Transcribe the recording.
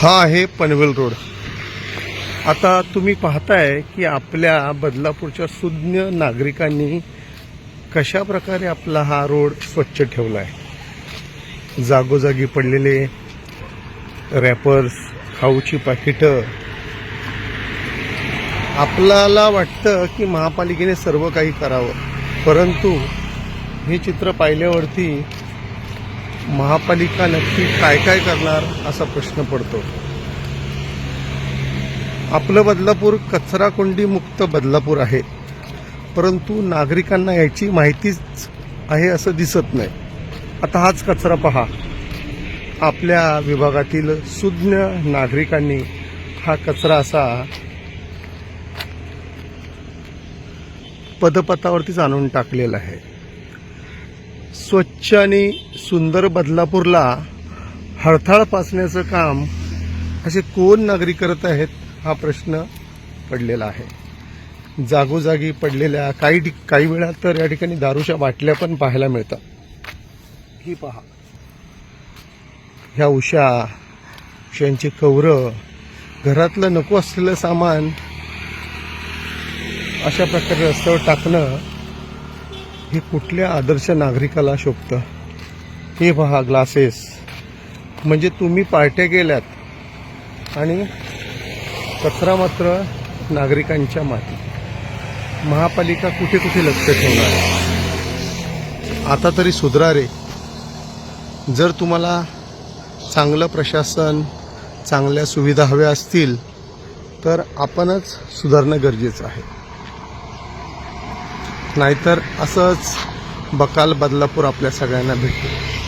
हा आहे पनवेल रोड. आता तुम्ही पाहताय की आपल्या बदलापूरच्या सुज्ञ नागरिकांनी कशा प्रकारे आपला हा रोड स्वच्छ ठेवला आहे जागोजागी पडलेले रॅपर्स खाऊची पाकिटं. आपल्याला वाटतं की महापालिकेने सर्व काही करावं. परंतु हे चित्र पाहिल्यावरती महापालिका नक्की काय काय करणार असा प्रश्न पडतो. आपलं बदलापूर कचरा कोंडी मुक्त बदलापूर आहे. परंतु नागरिकांना याची माहितीच आहे असं दिसत नाही. आता हाच कचरा पहा. आपल्या विभागातील सुज्ञ नागरिकांनी हा कचरा असा पदपथावरतीच आणून टाकलेला आहे. स्वच्छ आणि सुंदर बदलापूरला हळथाळ पासण्याचं काम असे कोण नागरिक करत आहेत हा प्रश्न पडलेला आहे. जागोजागी पडलेल्या काही ठिक- काही वेळा तर या ठिकाणी दारूच्या बाटल्या पण पाहायला मिळतात. ही पहा. ह्या उशा उशांची कवरं घरातलं नको असलेलं सामान अशा प्रकारे रस्त्यावर टाकणं हे कुठल्या आदर्श नागरिकाला शोभतं? हे पहा ग्लासेस म्हणजे तुम्ही पार्ट्या गेल्यात आणि कचरा मात्र नागरिकांच्या माती. महापालिका कुठे कुठे लक्ष ठेवणार? आता तरी सुधरा रे. जर तुम्हाला चांगलं प्रशासन चांगल्या सुविधा हव्या असतील तर आपणच सुधारणं गरजेचं आहे. नाहीतर असंच बकाल बदलापूर आपल्या सगळ्यांना भेटतो.